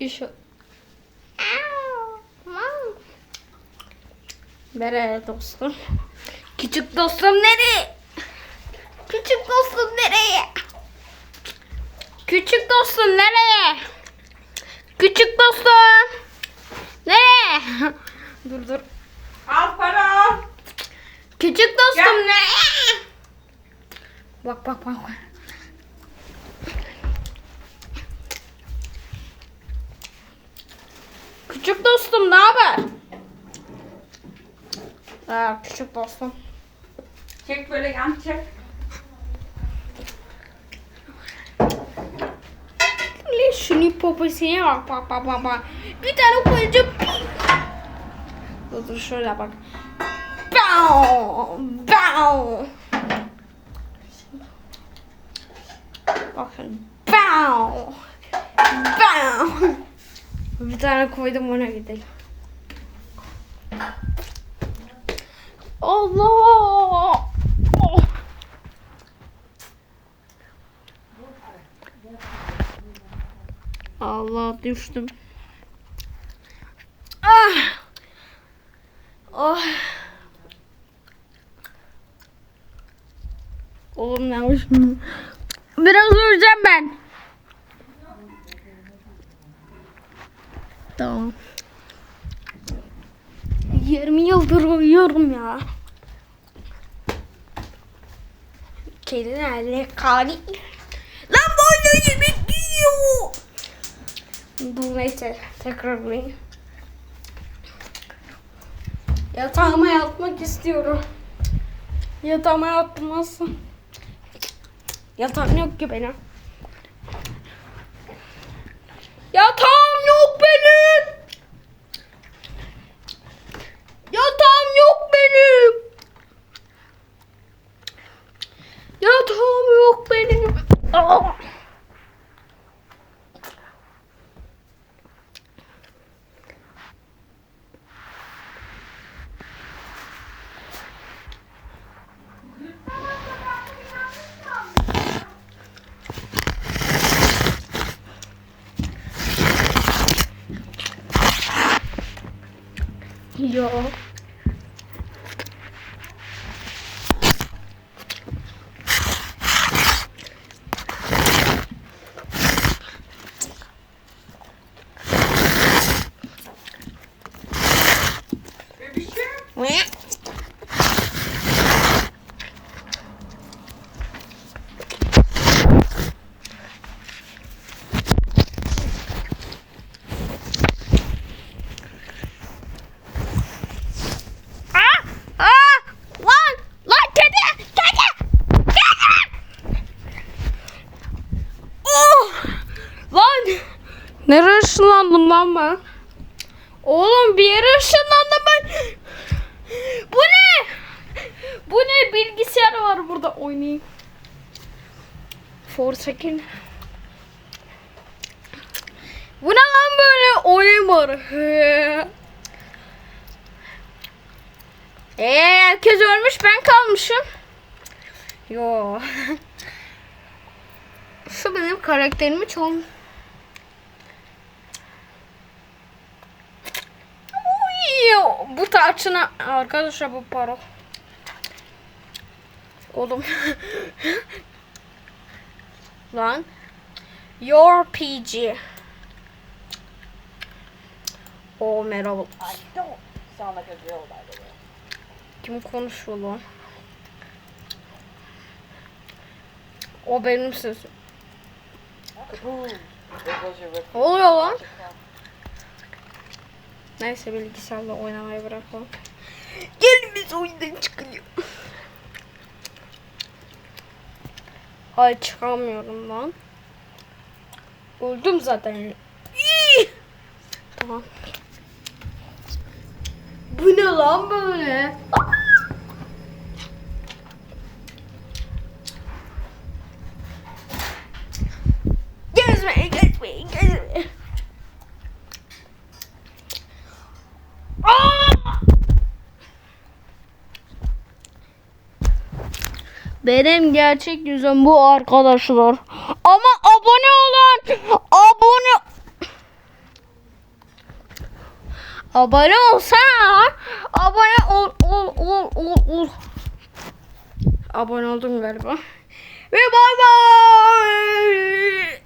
İş Nereye dostum? Küçük dostum nereye? Küçük dostum nereye? Küçük dostum nereye? Küçük dostum. Nereye? dur dur. Al para al. Küçük dostum Gel. nereye? Bak bak bak. Dostum ne haber? Ha, küçük dostum. Çek böyle yan çek. Ne şunun poposuna bak bak bak bak bak. Bir tane koyacağım. Dur dur şöyle bak. Bow, bow. Bakın. Bow. Bow. Bir tane koydum ona gidelim. Allah. Oh. Allah düştüm. Ah. Oh. Oğlum ne yapmışım? Biraz uyuyacağım ben. Tamam. 20 yıldır uyuyorum ya. Kedi nerede? Kani. Lan boynu yemek yiyor. Dur neyse tekrar burayı. Yatağıma yatmak istiyorum. Yatağıma yatmazsın. Yatağım yok ki benim. Yatağım yok benim. Yatağım yok benim. Yatağım yok benim. Aa! Yo. Bebişim. Aa! Aa! Lan! Lan kedi! Kedi! Kedi! Oh! Lan! Nereye ışınlandım lan ben? Oğlum bir yere ışınlandım ben. Bu ne? Bu ne? Bilgisayar var burada oynayayım. Forsaken. Bu ne lan böyle oyun var? He. Ee, herkes ölmüş ben kalmışım. Yo. Şu benim karakterimi çok... Bu tarçına arkadaşlar bu paro. Oğlum. Lan. Your PG. O merhaba. Kim konuşuyor lan? O benim sesim. Ne oluyor lan? Neyse bilgisayarla oynamayı bırakalım. Gelin biz oyundan çıkıyor. Ay çıkamıyorum lan. Öldüm zaten. İyi. Tamam. Bu ne lan böyle? Gezme, Benim gerçek yüzüm bu arkadaşlar. Ama abone olun. Abone Abone olsana. Abone ol ol ol ol ol. Abone oldum galiba. Ve bay bay.